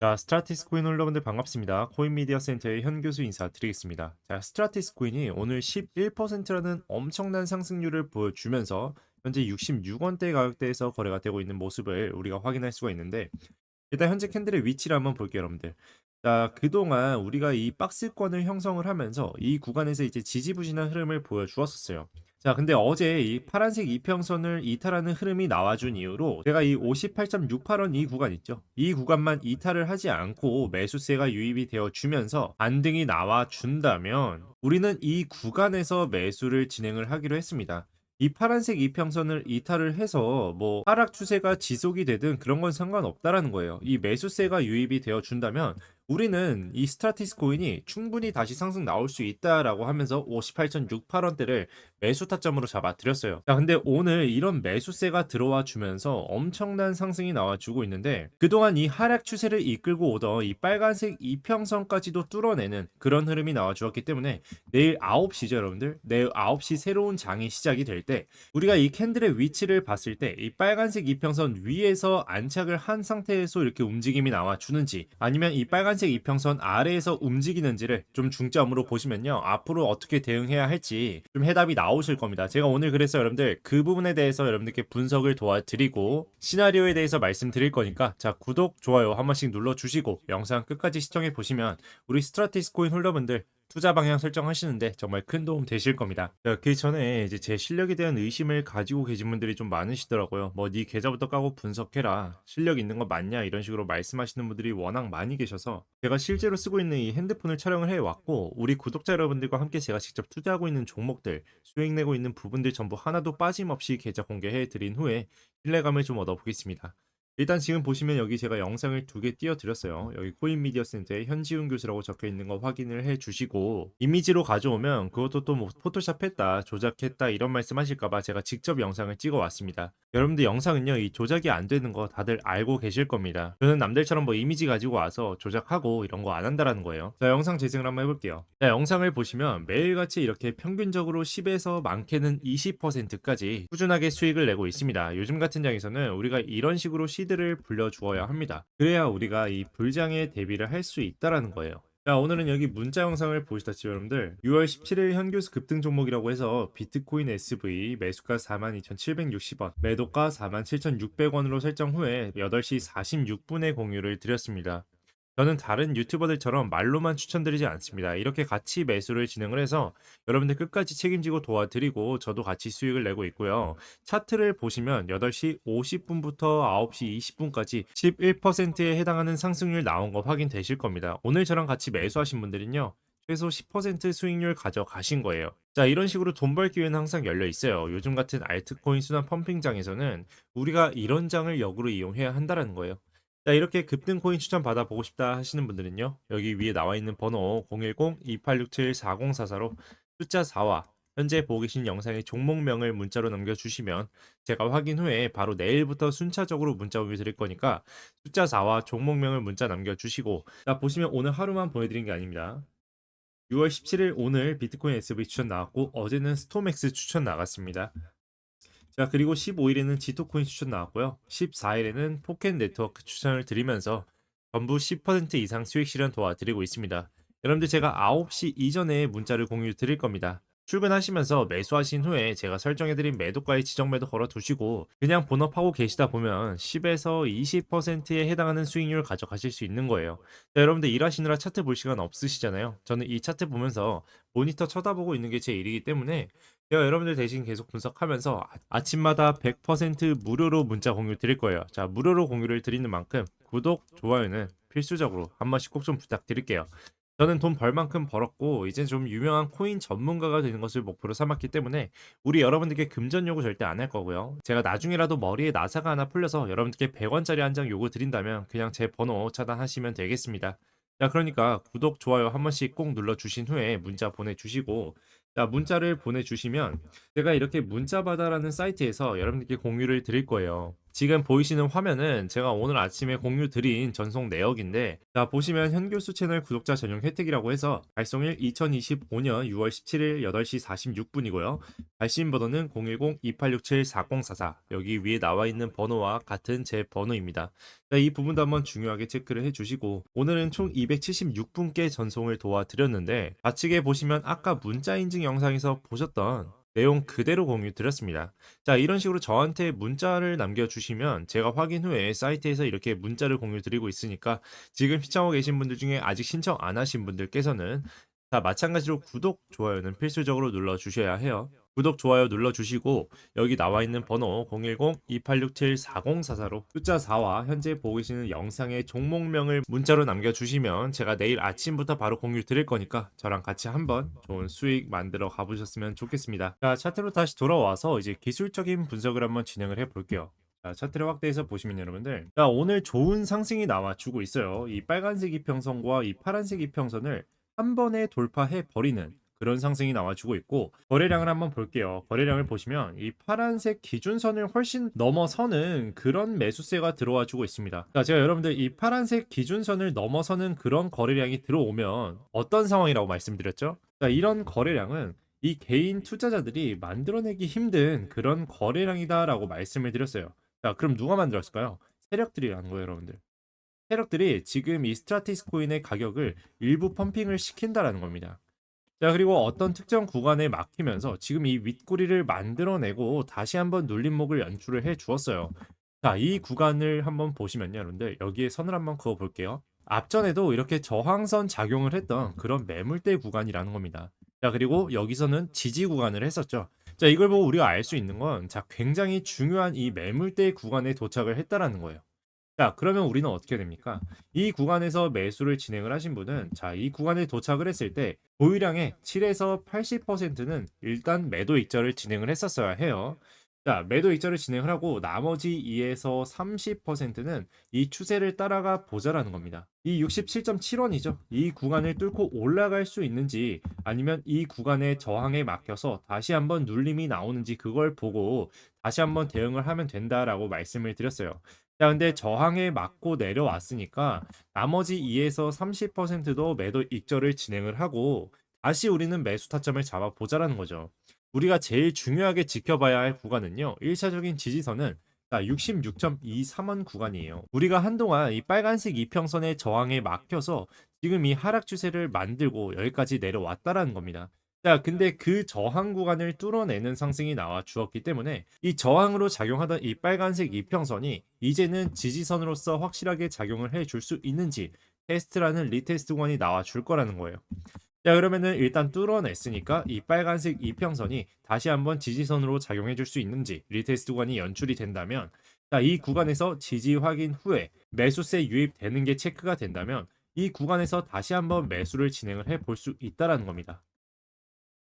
자, 스트라티스 코인 홀더분들 반갑습니다. 코인 미디어 센터의 현 교수 인사드리겠습니다. 자, 스트라티스 코인이 오늘 11%라는 엄청난 상승률을 보여주면서 현재 66원대 가격대에서 거래가 되고 있는 모습을 우리가 확인할 수가 있는데 일단 현재 캔들의 위치를 한번 볼게요, 여러분들. 자, 그동안 우리가 이 박스권을 형성을 하면서 이 구간에서 이제 지지부진한 흐름을 보여주었었어요. 자, 근데 어제 이 파란색 이평선을 이탈하는 흐름이 나와준 이후로 제가 이 58.68원 이 구간 있죠. 이 구간만 이탈을 하지 않고 매수세가 유입이 되어 주면서 반등이 나와 준다면 우리는 이 구간에서 매수를 진행을 하기로 했습니다. 이 파란색 이평선을 이탈을 해서 뭐 하락 추세가 지속이 되든 그런 건 상관없다라는 거예요. 이 매수세가 유입이 되어 준다면 우리는 이 스트라티스 코인이 충분히 다시 상승 나올 수 있다라고 하면서 58.68원대를 매수 타점으로 잡아드렸어요. 자, 근데 오늘 이런 매수세가 들어와 주면서 엄청난 상승이 나와주고 있는데 그동안 이 하락 추세를 이끌고 오던 이 빨간색 이평선까지도 뚫어내는 그런 흐름이 나와 주었기 때문에 내일 9시죠, 여러분들. 내일 9시 새로운 장이 시작이 될 때 우리가 이 캔들의 위치를 봤을 때 이 빨간색 이평선 위에서 안착을 한 상태에서 이렇게 움직임이 나와 주는지 아니면 이 빨간색 이평선 아래에서 움직이는지를 좀 중점으로 보시면요. 앞으로 어떻게 대응해야 할지 좀 해답이 나 오실 겁니다. 제가 오늘 그래서 여러분들 그 부분에 대해서 여러분들께 분석을 도와드리고 시나리오에 대해서 말씀드릴 거니까 자 구독, 좋아요 한 번씩 눌러주시고 영상 끝까지 시청해 보시면 우리 스트라티스 코인 홀더분들 투자 방향 설정하시는데 정말 큰 도움 되실 겁니다. 자, 그 전에 이제 제 실력에 대한 의심을 가지고 계신 분들이 좀 많으시더라고요. 뭐 네 계좌부터 까고 분석해라. 실력 있는 거 맞냐? 이런 식으로 말씀하시는 분들이 워낙 많이 계셔서 제가 실제로 쓰고 있는 이 핸드폰을 촬영을 해 왔고 우리 구독자 여러분들과 함께 제가 직접 투자하고 있는 종목들, 수익 내고 있는 부분들 전부 하나도 빠짐없이 계좌 공개해 드린 후에 신뢰감을 좀 얻어 보겠습니다. 일단 지금 보시면 여기 제가 영상을 두 개 띄워드렸어요. 여기 코인 미디어 센터에 현지훈 교수라고 적혀 있는 거 확인을 해 주시고 이미지로 가져오면 그것도 또 뭐 포토샵 했다, 조작했다 이런 말씀 하실까봐 제가 직접 영상을 찍어 왔습니다. 여러분들 영상은요, 이 조작이 안 되는 거 다들 알고 계실 겁니다. 저는 남들처럼 뭐 이미지 가지고 와서 조작하고 이런 거 안 한다라는 거예요. 자, 영상 재생을 한번 해볼게요. 자, 영상을 보시면 매일같이 이렇게 평균적으로 10에서 많게는 20%까지 꾸준하게 수익을 내고 있습니다. 요즘 같은 장에서는 우리가 이런 식으로 시드 를 불려주어야 합니다. 그래야 우리가 이 불장에 대비를 할 수 있다라는 거예요. 자, 오늘은 여기 문자 영상을 보시다시피 여러분들 6월 17일 현교수 급등 종목이라고 해서 비트코인 SV 매수가 42,760원, 매도가 47,600원으로 설정 후에 8시 46분에 공유를 드렸습니다. 저는 다른 유튜버들처럼 말로만 추천드리지 않습니다. 이렇게 같이 매수를 진행을 해서 여러분들 끝까지 책임지고 도와드리고 저도 같이 수익을 내고 있고요. 차트를 보시면 8시 50분부터 9시 20분까지 11%에 해당하는 상승률 나온 거 확인되실 겁니다. 오늘 저랑 같이 매수하신 분들은요. 최소 10% 수익률 가져가신 거예요. 자, 이런 식으로 돈 벌 기회는 항상 열려 있어요. 요즘 같은 알트코인 순환 펌핑장에서는 우리가 이런 장을 역으로 이용해야 한다는 거예요. 자, 이렇게 급등 코인 추천 받아보고 싶다 하시는 분들은요. 여기 위에 나와 있는 번호 010-2867-4044로 숫자 4와 현재 보고 계신 영상의 종목명을 문자로 남겨주시면 제가 확인 후에 바로 내일부터 순차적으로 문자 공유 드릴 거니까 숫자 4와 종목명을 문자 남겨주시고 자, 보시면 오늘 하루만 보내드린 게 아닙니다. 6월 17일 오늘 비트코인 SV 추천 나왔고 어제는 스톰엑스 추천 나갔습니다. 자, 그리고 15일에는 지토코인 추천 나왔고요. 14일에는 포켓 네트워크 추천을 드리면서 전부 10% 이상 수익 실현 도와드리고 있습니다. 여러분들 제가 9시 이전에 문자를 공유 드릴 겁니다. 출근하시면서 매수하신 후에 제가 설정해드린 매도가의 지정 매도 걸어 두시고 그냥 본업하고 계시다 보면 10에서 20%에 해당하는 수익률 가져가실 수 있는 거예요. 자, 여러분들 일하시느라 차트 볼 시간 없으시잖아요. 저는 이 차트 보면서 모니터 쳐다보고 있는 게 제 일이기 때문에 제가 여러분들 대신 계속 분석하면서 아- 아침마다 100% 무료로 문자 공유 드릴 거예요. 자, 무료로 공유를 드리는 만큼 구독, 좋아요는 필수적으로 한 번씩 꼭 좀 부탁드릴게요. 저는 돈 벌 만큼 벌었고 이제 좀 유명한 코인 전문가가 되는 것을 목표로 삼았기 때문에 우리 여러분들께 금전 요구 절대 안 할 거고요. 제가 나중에라도 머리에 나사가 하나 풀려서 여러분들께 100원짜리 한 장 요구 드린다면 그냥 제 번호 차단하시면 되겠습니다. 자, 그러니까 구독, 좋아요 한 번씩 꼭 눌러주신 후에 문자 보내주시고 자, 문자를 보내주시면 제가 이렇게 문자바다라는 사이트에서 여러분들께 공유를 드릴 거예요. 지금 보이시는 화면은 제가 오늘 아침에 공유 드린 전송 내역인데 자 보시면 현교수 채널 구독자 전용 혜택이라고 해서 발송일 2025년 6월 17일 8시 46분이고요. 발신 번호는 010-2867-4044 여기 위에 나와 있는 번호와 같은 제 번호입니다. 자, 이 부분도 한번 중요하게 체크를 해주시고 오늘은 총 276분께 전송을 도와드렸는데 좌측에 보시면 아까 문자 인증 영상에서 보셨던 내용 그대로 공유 드렸습니다. 자, 이런 식으로 저한테 문자를 남겨주시면 제가 확인 후에 사이트에서 이렇게 문자를 공유 드리고 있으니까 지금 시청하고 계신 분들 중에 아직 신청 안 하신 분들께서는 자, 마찬가지로 구독, 좋아요는 필수적으로 눌러주셔야 해요. 구독, 좋아요 눌러주시고 여기 나와 있는 번호 010-2867-4044로 숫자 4와 현재 보고 계시는 영상의 종목명을 문자로 남겨주시면 제가 내일 아침부터 바로 공유 드릴 거니까 저랑 같이 한번 좋은 수익 만들어 가보셨으면 좋겠습니다. 자, 차트로 다시 돌아와서 이제 기술적인 분석을 한번 진행을 해볼게요. 자, 차트를 확대해서 보시면 여러분들 자, 오늘 좋은 상승이 나와주고 있어요. 이 빨간색 이평선과 이 파란색 이평선을 한 번에 돌파해 버리는 그런 상승이 나와주고 있고 거래량을 한번 볼게요. 거래량을 보시면 이 파란색 기준선을 훨씬 넘어서는 그런 매수세가 들어와 주고 있습니다. 자, 제가 여러분들 이 파란색 기준선을 넘어서는 그런 거래량이 들어오면 어떤 상황이라고 말씀드렸죠? 자, 이런 거래량은 이 개인 투자자들이 만들어내기 힘든 그런 거래량이다라고 말씀을 드렸어요. 자, 그럼 누가 만들었을까요? 세력들이라는 거예요, 여러분들. 세력들이 지금 이 스트라티스 코인의 가격을 일부 펌핑을 시킨다라는 겁니다. 자, 그리고 어떤 특정 구간에 막히면서 지금 이 윗꼬리를 만들어내고 다시 한번 눌림목을 연출을 해 주었어요. 자, 이 구간을 한번 보시면요, 여러분들. 여기에 선을 한번 그어 볼게요. 앞전에도 이렇게 저항선 작용을 했던 그런 매물대 구간이라는 겁니다. 자, 그리고 여기서는 지지 구간을 했었죠. 자, 이걸 보고 우리가 알 수 있는 건, 자, 굉장히 중요한 이 매물대 구간에 도착을 했다라는 거예요. 자, 그러면 우리는 어떻게 됩니까? 이 구간에서 매수를 진행을 하신 분은 자, 이 구간에 도착을 했을 때 보유량의 7에서 80%는 일단 매도 익절을 진행을 했었어야 해요. 자, 매도 익절을 진행을 하고 나머지 2에서 30%는 이 추세를 따라가 보자라는 겁니다. 이 67.7원이죠. 이 구간을 뚫고 올라갈 수 있는지 아니면 이 구간의 저항에 막혀서 다시 한번 눌림이 나오는지 그걸 보고 다시 한번 대응을 하면 된다라고 말씀을 드렸어요. 자, 근데 저항에 맞고 내려왔으니까 나머지 2에서 30%도 매도 익절을 진행을 하고 다시 우리는 매수 타점을 잡아 보자라는 거죠. 우리가 제일 중요하게 지켜봐야 할 구간은요. 1차적인 지지선은 66.23원 구간이에요. 우리가 한동안 이 빨간색 이평선의 저항에 막혀서 지금 이 하락 추세를 만들고 여기까지 내려왔다라는 겁니다. 자, 근데 그 저항 구간을 뚫어내는 상승이 나와 주었기 때문에 이 저항으로 작용하던 이 빨간색 이평선이 이제는 지지선으로서 확실하게 작용을 해 줄 수 있는지 테스트라는 리테스트 구간이 나와 줄 거라는 거예요. 자, 그러면은 일단 뚫어냈으니까 이 빨간색 이평선이 다시 한번 지지선으로 작용해 줄 수 있는지 리테스트 구간이 연출이 된다면 자, 이 구간에서 지지 확인 후에 매수세 유입되는 게 체크가 된다면 이 구간에서 다시 한번 매수를 진행을 해 볼 수 있다라는 겁니다.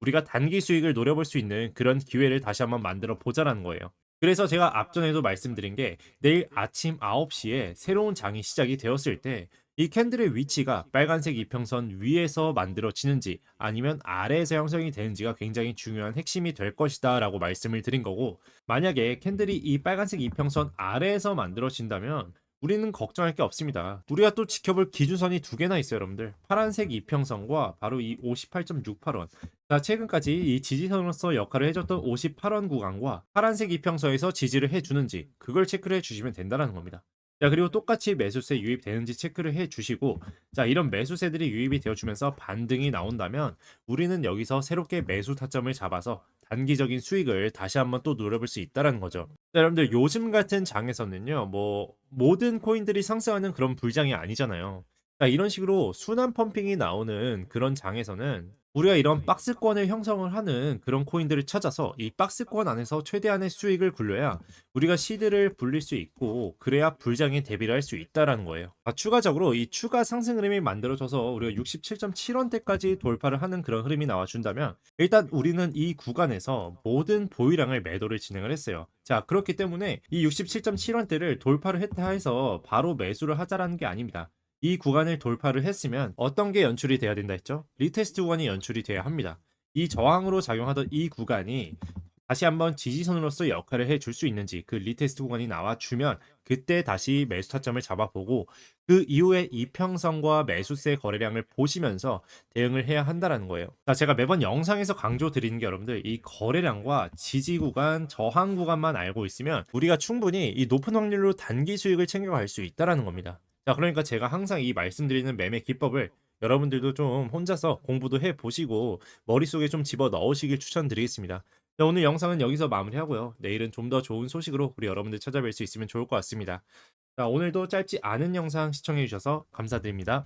우리가 단기 수익을 노려볼 수 있는 그런 기회를 다시 한번 만들어 보자라는 거예요. 그래서 제가 앞전에도 말씀드린 게 내일 아침 9시에 새로운 장이 시작이 되었을 때 이 캔들의 위치가 빨간색 이평선 위에서 만들어지는지 아니면 아래에서 형성이 되는지가 굉장히 중요한 핵심이 될 것이다 라고 말씀을 드린 거고 만약에 캔들이 이 빨간색 이평선 아래에서 만들어진다면 우리는 걱정할 게 없습니다. 우리가 또 지켜볼 기준선이 두 개나 있어요, 여러분들. 파란색 이평선과 바로 이 58.68원. 자, 최근까지 이 지지선으로서 역할을 해줬던 58원 구간과 파란색 이평선에서 지지를 해주는지 그걸 체크를 해주시면 된다는 겁니다. 자, 그리고 똑같이 매수세 유입되는지 체크를 해 주시고, 자, 이런 매수세들이 유입이 되어 주면서 반등이 나온다면, 우리는 여기서 새롭게 매수 타점을 잡아서 단기적인 수익을 다시 한번 또 노려볼 수 있다는 거죠. 자, 여러분들 요즘 같은 장에서는요, 뭐, 모든 코인들이 상승하는 그런 불장이 아니잖아요. 자, 이런 식으로 순환 펌핑이 나오는 그런 장에서는 우리가 이런 박스권을 형성을 하는 그런 코인들을 찾아서 이 박스권 안에서 최대한의 수익을 굴려야 우리가 시드를 불릴 수 있고 그래야 불장에 대비를 할 수 있다라는 거예요. 아, 추가적으로 이 추가 상승 흐름이 만들어져서 우리가 67.7원대까지 돌파를 하는 그런 흐름이 나와준다면 일단 우리는 이 구간에서 모든 보유량을 매도를 진행을 했어요. 자 그렇기 때문에 이 67.7원대를 돌파를 했다 해서 바로 매수를 하자라는 게 아닙니다. 이 구간을 돌파를 했으면 어떤 게 연출이 돼야 된다 했죠? 리테스트 구간이 연출이 돼야 합니다. 이 저항으로 작용하던 이 구간이 다시 한번 지지선으로서 역할을 해줄 수 있는지 그 리테스트 구간이 나와주면 그때 다시 매수 타점을 잡아보고 그 이후에 이평선과 매수세 거래량을 보시면서 대응을 해야 한다라는 거예요. 자, 제가 매번 영상에서 강조 드리는 게 여러분들 이 거래량과 지지 구간, 저항 구간만 알고 있으면 우리가 충분히 이 높은 확률로 단기 수익을 챙겨갈 수 있다라는 겁니다. 자, 그러니까 제가 항상 이 말씀드리는 매매 기법을 여러분들도 좀 혼자서 공부도 해 보시고 머릿속에 좀 집어 넣으시길 추천드리겠습니다. 자, 오늘 영상은 여기서 마무리하고요. 내일은 좀 더 좋은 소식으로 우리 여러분들 찾아뵐 수 있으면 좋을 것 같습니다. 자, 오늘도 짧지 않은 영상 시청해 주셔서 감사드립니다.